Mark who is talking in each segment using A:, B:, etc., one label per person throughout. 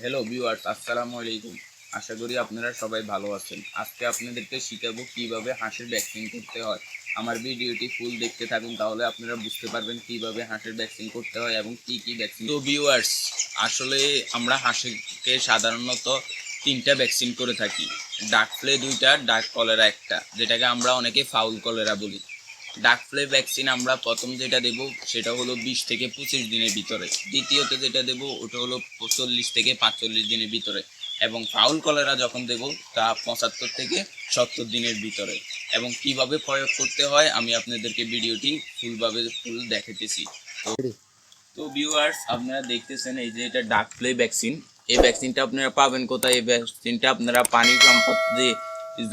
A: Hello viewers আসসালামু আলাইকুম। আশা করি আপনারা সবাই ভালো আছেন। আজকে আপনাদেরকে শিখাবো কীভাবে হাঁসের ভ্যাকসিন করতে হয়। আমার ভিডিওটি ফুল দেখতে থাকুন, তাহলে আপনারা বুঝতে পারবেন কীভাবে হাঁসের ভ্যাকসিন করতে হয় এবং কি কি ভ্যাকসিন তো ভিউয়ার্স আসলে আমরা হাঁসকে সাধারণত তিনটা ভ্যাকসিন করে থাকি। ডাক প্লে দুইটা ডাক কলেরা একটা, যেটাকে আমরা অনেকে ফাউল কলেরা বলি। ডাক ফ্লে ভ্যাকসিন আমরা প্রথম যেটা দেব সেটা হলো বিশ থেকে পঁচিশ দিনের ভিতরে। দ্বিতীয়তে যেটা দেব ওটা হলো চল্লিশ থেকে পাঁচচল্লিশ দিনের ভিতরে। এবং ফাউল কলেরা যখন দেব তা পঁচাত্তর থেকে সত্তর দিনের ভিতরে। এবং কীভাবে প্রয়োগ করতে হয় আমি আপনাদেরকে ভিডিওটি ফুলভাবে ফুল দেখাতেছি তো তো ভিউয়ার্স আপনারা দেখতেছেন এই যে এটা ডাক ফ্লে ভ্যাকসিন এই ভ্যাকসিনটা আপনারা পাবেন কোথায়? এই ভ্যাকসিনটা আপনারা পানি সম্পদ যে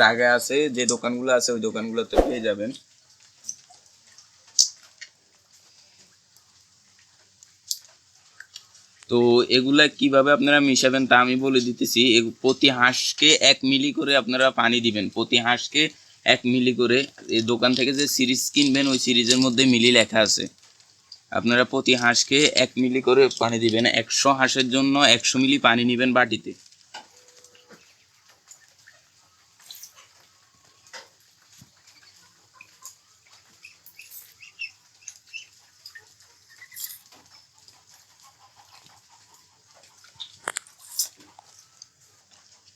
A: জায়গায় আছে যে দোকানগুলো আছে ওই দোকানগুলোতে পেয়ে যাবেন। তো এগুলা কীভাবে আপনারা মিশাবেন তা আমি বলে দিতেছি। প্রতি হাঁসকে এক মিলি করে আপনারা পানি দিবেন। প্রতি হাঁসকে এক মিলি করে এই দোকান থেকে যে সিরিজ কিনবেন, ওই সিরিজের মধ্যে মিলি লেখা আছে। আপনারা প্রতি হাঁসকে এক মিলি করে পানি দিবেন। একশো হাঁসের জন্য একশো মিলি পানি নেবেন বাটিতে।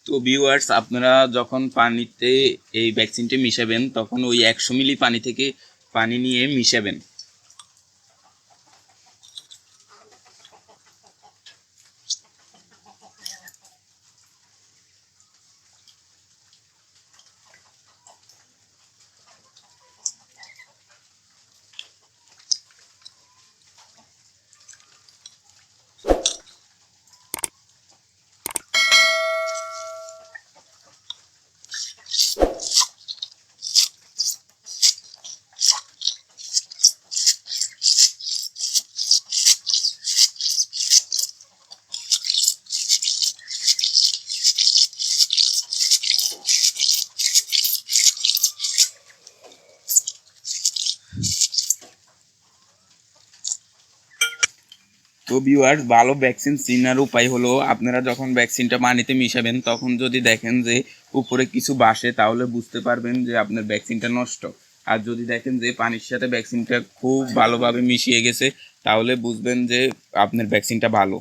A: তো ভিউয়ার্স আপনারা যখন পানিতে এই ভ্যাকসিনটি মিশাবেন, তখন ওই একশো মিলি পানি থেকে পানি নিয়ে মিশাবেন। তো ভিউয়ার্স ভালো ভ্যাকসিন চিনার উপায় হলো আপনারা যখন ভ্যাকসিনটা পানিতে মিশাবেন, তখন যদি দেখেন যে উপরে কিছু বাসে, তাহলে বুঝতে পারবেন যে আপনার ভ্যাকসিনটা নষ্ট। আর যদি দেখেন যে পানির সাথে ভ্যাকসিনটা খুব ভালোভাবে মিশিয়ে গেছে, তাহলে বুঝবেন যে আপনার ভ্যাকসিনটা ভালো।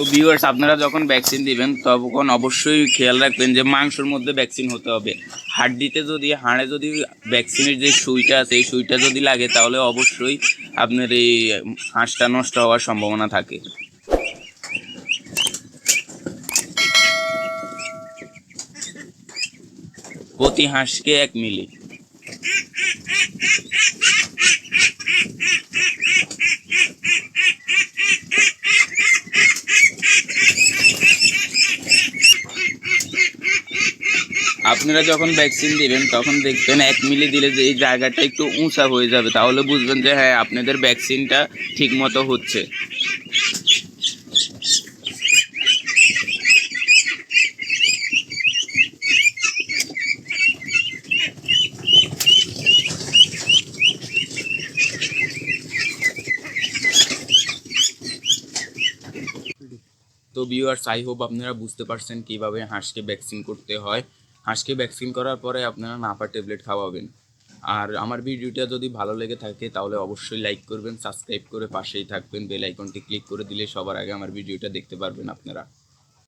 A: তো ভিউয়ার্স আপনারা যখন ভ্যাকসিন দিবেন, তখন অবশ্যই খেয়াল রাখবেন যে মাংসের মধ্যে ভ্যাকসিন হতে হবে। হাড্ডিতে যদি, হাড়ে যদি ভ্যাকসিনের যে সুইটা আছে, এই সুইটা যদি লাগে, তাহলে অবশ্যই আপনার এই হাঁসটা নষ্ট হওয়ার সম্ভাবনা থাকে। প্রতি হাঁসকে এক মিলি। আপনারা যখন ভ্যাকসিন দিবেন, তখন দেখবেন এক মিলি দিলে যে এই জায়গাটা একটু উঁচা হয়ে যাবে। তাহলে বুঝবেন যে হ্যাঁ আপনাদের ভ্যাকসিনটা ঠিক মতো হচ্ছে। তো ভিউয়ার্স আই হোপ আপনারা বুঝতে পারছেন কীভাবে হাঁসকে ভ্যাকসিন করতে হয়। হাঁসকে ভ্যাকসিন করার পরে আপনারা নাপা ট্যাবলেট খাওয়াবেন। আর আমার ভিডিওটা যদি ভালো লেগে থাকে, তাহলে অবশ্যই লাইক করবেন সাবস্ক্রাইব করে পাশেই থাকবেন বেল আইকনটি ক্লিক করে দিলে সবার আগে আমার ভিডিওটা দেখতে পারবেন আপনারা।